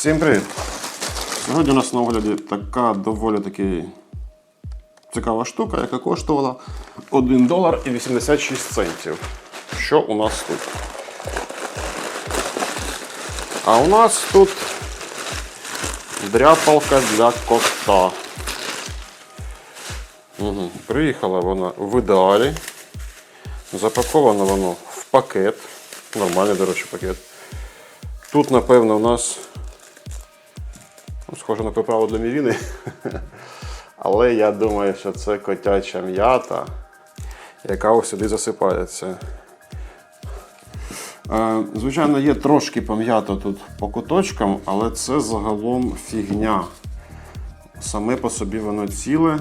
Всім привіт! Сьогодні у нас на огляді така доволі таки цікава штука, яка коштувала 1 долар і 86 центів. Що у нас тут? А у нас тут дряпалка для кота. Угу. Приїхала вона в ідеалі. Запаковано воно в пакет. Нормальний, до речі, пакет. Тут, напевно, у нас схоже на приправу для мівіни. Але я думаю, що це котяча м'ята, яка ось сюди засипається. Е, Звичайно, є трошки пом'ято тут по куточкам, але це загалом фігня. Саме по собі воно ціле.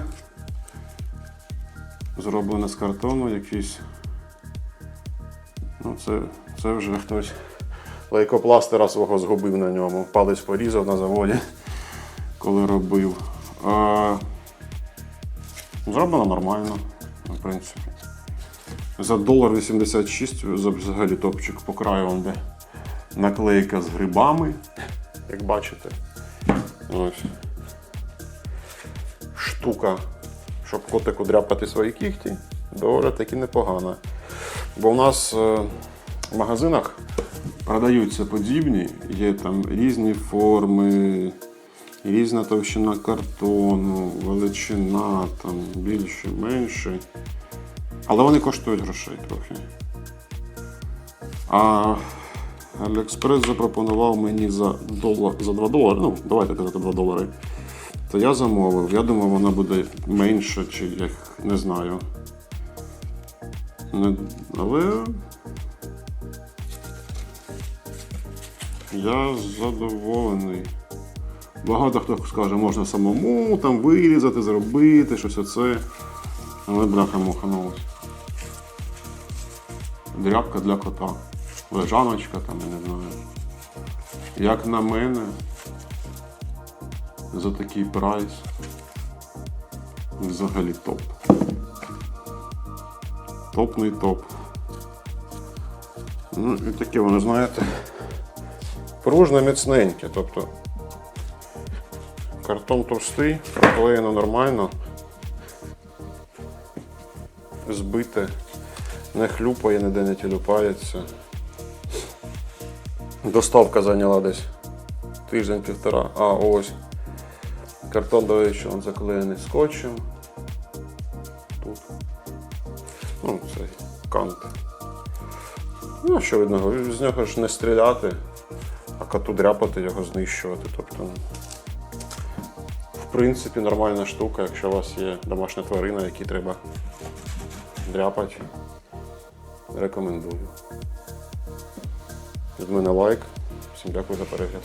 Зроблене з картону якийсь. Ну, це, це вже хтось лейкопластера свого згубив на ньому. Палець порізав на заводі, коли робив. А, зроблено нормально, в принципі. За долар 86 взагалі топчик по краю де наклейка з грибами, як бачите. Ось. Штука, щоб котику дряпати свої кігті, доволі таки непогана. Бо в нас е, в магазинах продаються подібні, є там різні форми, різна товщина картону, величина, там більше, менше. Але вони коштують грошей трохи. А Аліекспрес запропонував мені за, долар, за 2 долари, ну, давайте казати 2 долари. То я замовив. Я думав, вона буде менша, чи як не знаю. Не, але я задоволений. Багато хто скаже, можна самому там вирізати, зробити, щось оце. Але бляха-муха ну ось. Дрябка для кота. Лежаночка там, я не знаю. Як на мене, за такий прайс. Взагалі топ. Топний топ. Ну і таке воно, знаєте, пружне міцненьке. Тобто картон товстий, проклеєно нормально. Збите, не хлюпає, ніде не тілюпається. Доставка зайняла десь тиждень-півтора. А, ось. Картон, до речі, він заклеєний скотчем. Тут. Ну, цей кант. Ну, що від нього? З нього ж не стріляти, а коту дряпати його знищувати. Тобто, ну, принципі, нормальна штука, якщо у вас є домашня тварина, які треба дряпати. Рекомендую. Від мене лайк. Всім дякую за перегляд.